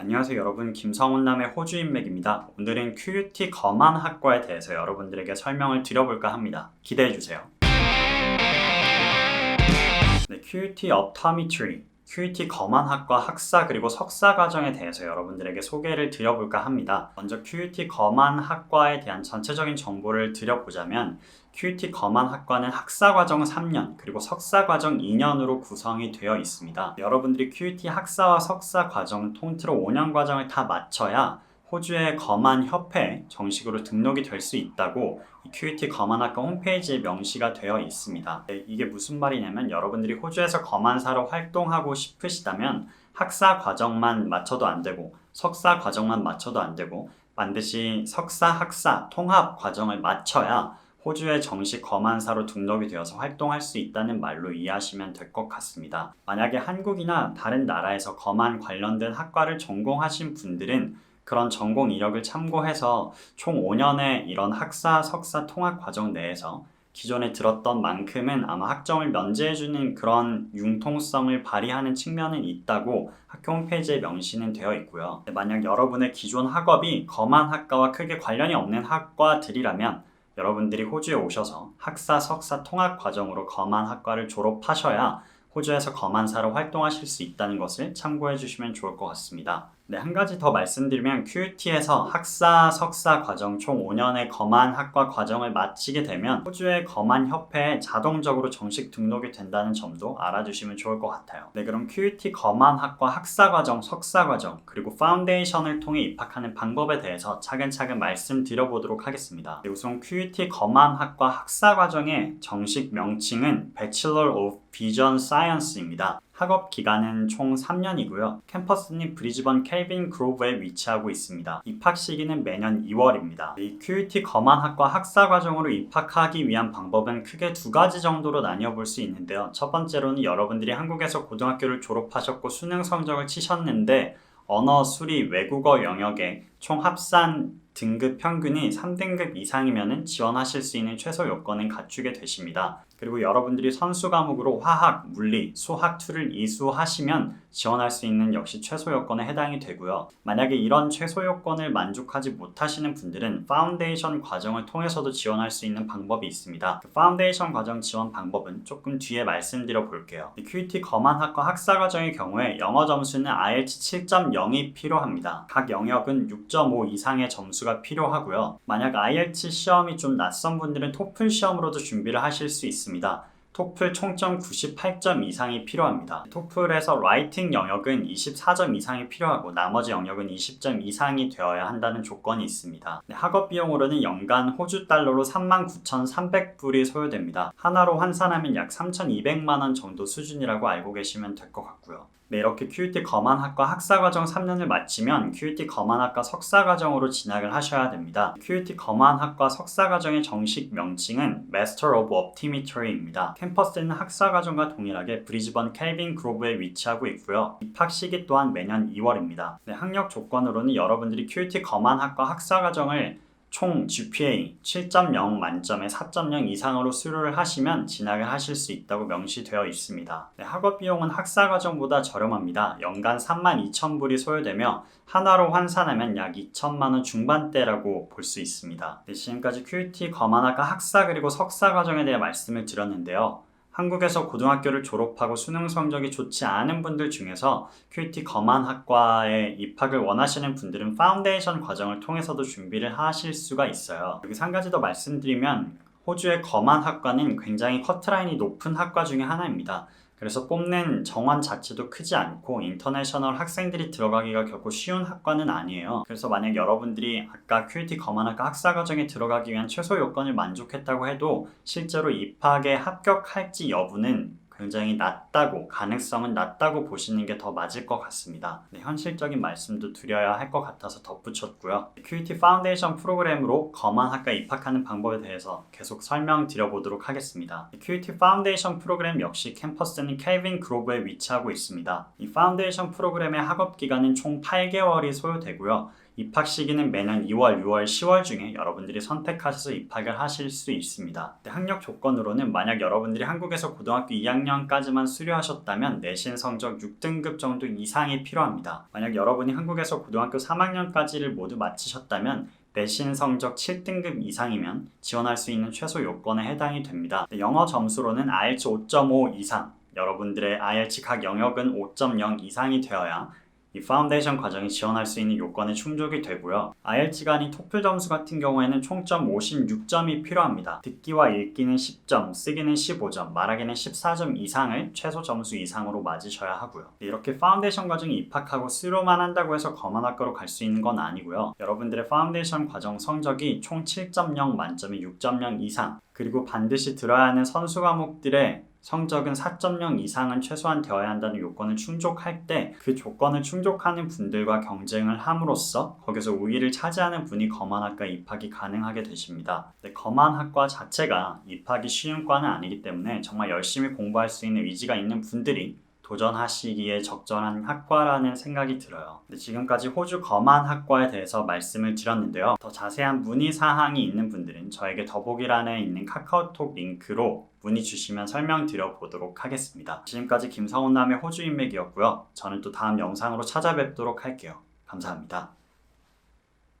안녕하세요 여러분 김성훈남의 호주 인맥입니다. 오늘은 QUT 거만 학과에 대해서 여러분들에게 설명을 드려볼까 합니다. 기대해 주세요. 네, QUT Optometry, QUT 거만 학과 학사 그리고 석사 과정에 대해서 여러분들에게 소개를 드려볼까 합니다. 먼저 QUT 거만 학과에 대한 전체적인 정보를 드려보자면 QUT 거만 학과는 학사 과정 3년 그리고 석사 과정 2년으로 구성이 되어 있습니다. 여러분들이 QUT 학사와 석사 과정 통틀어 5년 과정을 다 마쳐야 호주의 거만 협회에 정식으로 등록이 될 수 있다고 이 QUT 거만학과 홈페이지에 명시가 되어 있습니다. 네, 이게 무슨 말이냐면 여러분들이 호주에서 거만사로 활동하고 싶으시다면 학사 과정만 마쳐도 안 되고 석사 과정만 마쳐도 안 되고 반드시 석사 학사 통합 과정을 마쳐야 호주의 정식 거만사로 등록이 되어서 활동할 수 있다는 말로 이해하시면 될 것 같습니다. 만약에 한국이나 다른 나라에서 거만 관련된 학과를 전공하신 분들은 그런 전공 이력을 참고해서 총 5년의 이런 학사, 석사 통합 과정 내에서 기존에 들었던 만큼은 아마 학점을 면제해주는 그런 융통성을 발휘하는 측면은 있다고 학교 홈페이지에 명시는 되어 있고요. 만약 여러분의 기존 학업이 거만 학과와 크게 관련이 없는 학과들이라면 여러분들이 호주에 오셔서 학사, 석사 통합 과정으로 거만 학과를 졸업하셔야 호주에서 거만사로 활동하실 수 있다는 것을 참고해 주시면 좋을 것 같습니다. 네, 한 가지 더 말씀드리면 QUT에서 학사, 석사 과정 총 5년의 거만 학과 과정을 마치게 되면 호주의 거만 협회에 자동적으로 정식 등록이 된다는 점도 알아주시면 좋을 것 같아요. 네, 그럼 QUT 거만 학과 학사 과정, 석사 과정, 그리고 파운데이션을 통해 입학하는 방법에 대해서 차근차근 말씀드려 보도록 하겠습니다. 네, 우선 QUT 거만 학과 학사 과정의 정식 명칭은 Bachelor of Vision Science입니다. 학업 기간은 총 3년이고요. 캠퍼스는 브리즈번 켈빈 그로브에 위치하고 있습니다. 입학 시기는 매년 2월입니다. 이 QUT 거만학과 학사 과정으로 입학하기 위한 방법은 크게 두 가지 정도로 나뉘어 볼 수 있는데요. 첫 번째로는 여러분들이 한국에서 고등학교를 졸업하셨고 수능 성적을 치셨는데 언어, 수리, 외국어 영역에 총 합산 등급 평균이 3등급 이상이면 지원하실 수 있는 최소 요건은 갖추게 되십니다. 그리고 여러분들이 선수 과목으로 화학, 물리, 수학 2를 이수하시면 지원할 수 있는 역시 최소 요건에 해당이 되고요. 만약에 이런 최소 요건을 만족하지 못하시는 분들은 파운데이션 과정을 통해서도 지원할 수 있는 방법이 있습니다. 그 파운데이션 과정 지원 방법은 조금 뒤에 말씀드려 볼게요. QT 거만학과 학사 과정의 경우에 영어 점수는 IELTS 7.0이 필요합니다. 각 영역은 6.5 이상의 점수가 필요하고요. 만약 IELTS 시험이 좀 낯선 분들은 토플 시험으로도 준비를 하실 수 있습니다. 토플 총점 98점 이상이 필요합니다. 토플에서 라이팅 영역은 24점 이상이 필요하고 나머지 영역은 20점 이상이 되어야 한다는 조건이 있습니다. 네, 학업 비용으로는 연간 호주 달러로 39,300불이 소요됩니다. 하나로 환산하면 약 3,200만 원 정도 수준이라고 알고 계시면 될 것 같고요. 네, 이렇게 QUT 거만학과 학사과정 3년을 마치면 QUT 거만학과 석사과정으로 진학을 하셔야 됩니다. QUT 거만학과 석사과정의 정식 명칭은 Master of Optometry입니다. 캠퍼스는 학사과정과 동일하게 브리즈번 켈빈 그로브에 위치하고 있고요. 입학 시기 또한 매년 2월입니다. 네, 학력 조건으로는 여러분들이 QUT 거만학과 학사과정을 총 GPA 7.0 만점에 4.0 이상으로 수료를 하시면 진학을 하실 수 있다고 명시되어 있습니다. 네, 학업 비용은 학사 과정보다 저렴합니다. 연간 32,000불이 소요되며 하나로 환산하면 약 2천만 원 중반대라고 볼 수 있습니다. 네, 지금까지 QUT 거만학과 학사 그리고 석사 과정에 대해 말씀을 드렸는데요. 한국에서 고등학교를 졸업하고 수능 성적이 좋지 않은 분들 중에서 QT 거만학과에 입학을 원하시는 분들은 파운데이션 과정을 통해서도 준비를 하실 수가 있어요. 여기서 한 가지 더 말씀드리면 호주의 거만학과는 굉장히 커트라인이 높은 학과 중에 하나입니다. 그래서 뽑는 정원 자체도 크지 않고 인터내셔널 학생들이 들어가기가 결코 쉬운 학과는 아니에요. 그래서 만약 여러분들이 아까 QT 거만학과 학사 과정에 들어가기 위한 최소 요건을 만족했다고 해도 실제로 입학에 합격할지 여부는 굉장히 낮다고 가능성은 낮다고 보시는 게 더 맞을 것 같습니다. 네, 현실적인 말씀도 드려야 할 것 같아서 덧붙였고요. QT 파운데이션 프로그램으로 거만 학과 입학하는 방법에 대해서 계속 설명드려 보도록 하겠습니다. QT 파운데이션 프로그램 역시 캠퍼스는 켈빈 그로브에 위치하고 있습니다. 이 파운데이션 프로그램의 학업 기간은 총 8개월이 소요되고요. 입학 시기는 매년 2월, 6월, 10월 중에 여러분들이 선택하셔서 입학을 하실 수 있습니다. 학력 조건으로는 만약 여러분들이 한국에서 고등학교 2학년까지만 수료하셨다면 내신 성적 6등급 정도 이상이 필요합니다. 만약 여러분이 한국에서 고등학교 3학년까지를 모두 마치셨다면 내신 성적 7등급 이상이면 지원할 수 있는 최소 요건에 해당이 됩니다. 영어 점수로는 IELTS 5.5 이상, 여러분들의 IELTS 각 영역은 5.0 이상이 되어야 이 파운데이션 과정에 지원할 수 있는 요건에 충족이 되고요. IELTS가 아닌 토플 점수 같은 경우에는 총점 56점이 필요합니다. 듣기와 읽기는 10점, 쓰기는 15점, 말하기는 14점 이상을 최소 점수 이상으로 맞으셔야 하고요. 이렇게 파운데이션 과정에 입학하고 수료만 한다고 해서 검은 학과로 갈 수 있는 건 아니고요. 여러분들의 파운데이션 과정 성적이 총 7.0 만점에 6.0 이상, 그리고 반드시 들어야 하는 선수 과목들의 성적은 4.0 이상은 최소한 되어야 한다는 요건을 충족할 때 그 조건을 충족하는 분들과 경쟁을 함으로써 거기서 우위를 차지하는 분이 검안학과 입학이 가능하게 되십니다. 근데 검안학과 자체가 입학이 쉬운 과는 아니기 때문에 정말 열심히 공부할 수 있는 의지가 있는 분들이 도전하시기에 적절한 학과라는 생각이 들어요. 지금까지 호주 거만 학과에 대해서 말씀을 드렸는데요. 더 자세한 문의 사항이 있는 분들은 저에게 더보기란에 있는 카카오톡 링크로 문의 주시면 설명드려 보도록 하겠습니다. 지금까지 김성훈남의 호주 인맥이었고요. 저는 또 다음 영상으로 찾아뵙도록 할게요. 감사합니다.